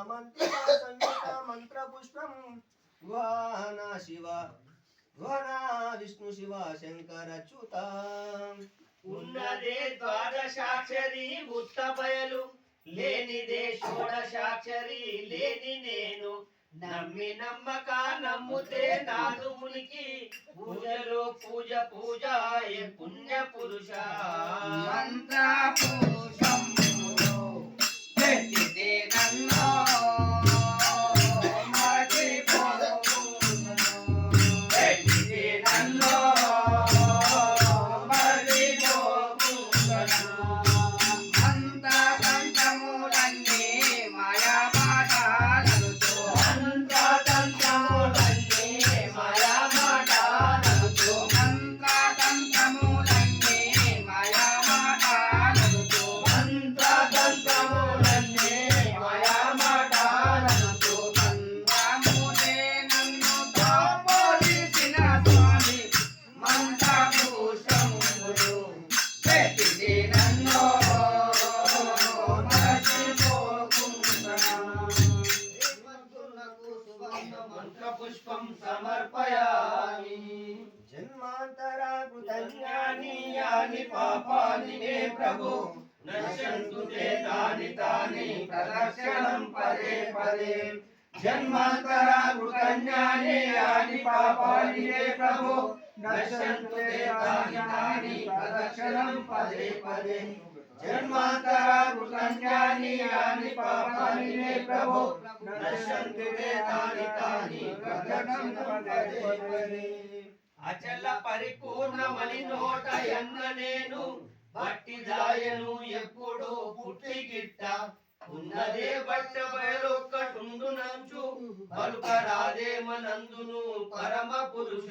చామంతి సంయుత మంత్ర పుష్పం గుహాన శివ గుహన విష్ణు శివ శంకర చ్యుత ఉన్నదే ద్వాదశాక్షరి ఉత్త బయలు లేనిదే షోడశాక్షరి లేని నేను. నమ్మి నమ్మక నమ్ముతే నాదు మునికి పూజలో పూజ పూజ ఏ పుణ్య పురుష మంత్రపురుషంబులో सर्वाणि पापानि मे प्रभु। नश्यन्तु ते तानि तानि प्रदर्शनं पदे पदे जन्मान्तरा कृतज्ञानि यानि पापानि मे प्रभु। नश्यन्तु ते तानि तानि प्रदर्शनं पदे पदे जन्मान्तरा कृतज्ञानि यानि पापानि मे प्रभु। नश्यन्तु ते तानि तानि प्रदर्शनं पदे पदे అచల పరిపూర్ణమని నోట ఎన్న నేను? బట్టి దాయను ఎప్పుడు పుట్టి గిట్ట. ఉన్నదే బట్ట బయలొక్కటుండునంచు పలుకరాదే మనందును పరమ పురుష.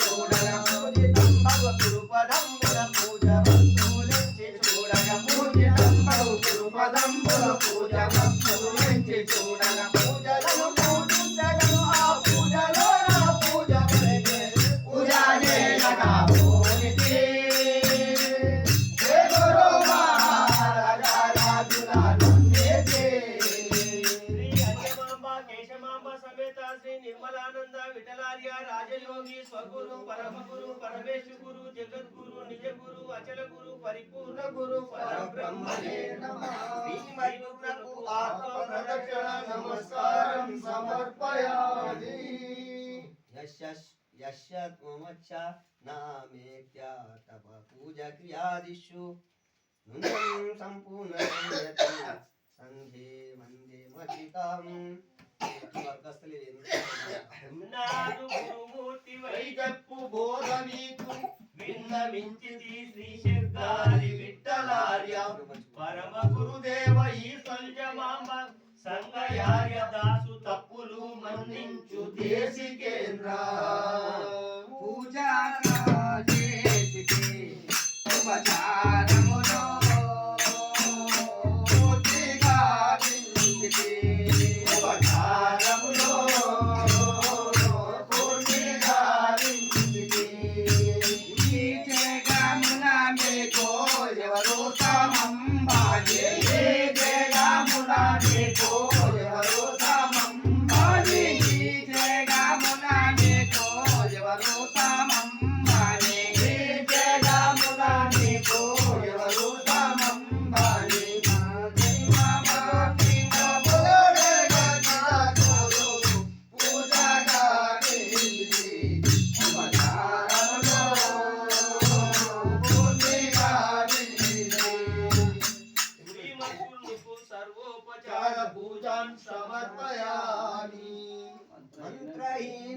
জোড়া కేశమాంబ సమేత శ్రీ నిర్మలానంద విఠలార్య రాజయోగి స్వగురు పరమగురు పరమేశ్వ గురు జగద్గురు నిజ గురు అచల గురు పరిపూర్ణ గురు నమస్కారం సమర్పయామి. యశ సంపూర్ణ సంధే వందే నాదు బోధ నీకు విన్నవించితి శ్రీ శంకారి విఠలార్య పరమ గురుదేవ ఈ సంజమాంబ సంగయా Yeah.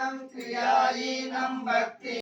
நம் கிரியாயி நம் பக்தி